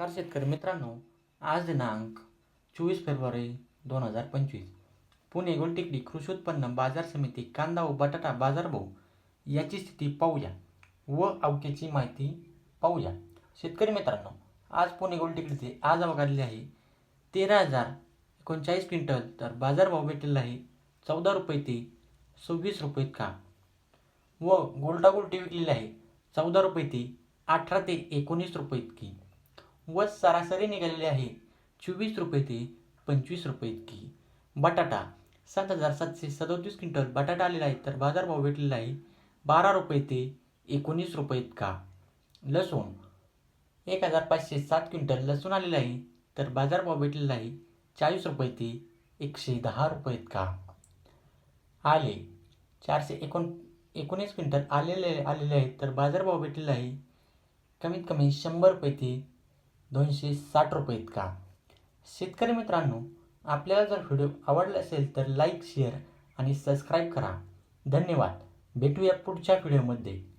नमस्कार शेतकरी मित्रांनो. आज दिनांक चोवीस फेब्रुवारी दोन हजार पंचवीस. पुणे गोलटेकडी कृषी उत्पन्न बाजार समिती कांदा व बटाटा बाजारभाव याची स्थिती पाहूया व अवक्याची माहिती पाहूया. शेतकरी मित्रांनो आज पुणे गोलटेकडीचे आज अवघडले आहे तेरा हजार एकोणचाळीस क्विंटल तर बाजारभाव भेटलेला आहे चौदा रुपये ते सव्वीस रुपये का व गोल्डा गोल्टी विकलेली आहे चौदा रुपये ते अठरा ते एकोणीस रुपये इतकी. व सरासरी निघालेली आहे. चोवीस रुपये ते पंचवीस रुपये इतकी. बटाटा सात हजार सातशे सदोतीस क्विंटल बटाटा आलेला आहे तर बाजारभाव भेटलेला आहे बारा रुपये ते एकोणीस रुपये इतका. लसूण एक हजार पाचशे सात क्विंटल लसूण आलेला आहे तर बाजारभाव भेटलेला आहे चाळीस रुपये ते एकशे दहा रुपये इतका. आले चारशे एकोण एकोणीस क्विंटल आलेले आलेले आहेत तर बाजारभाव भेटलेला आहे कमीत कमी शंभर रुपये ते दोनशे साठ रुपये इतका. शेतकरी मित्रांनो आपल्याला जर व्हिडिओ आवडला असेल तर लाईक शेअर आणि सबस्क्राईब करा. धन्यवाद. भेटूया पुढच्या व्हिडिओमध्ये.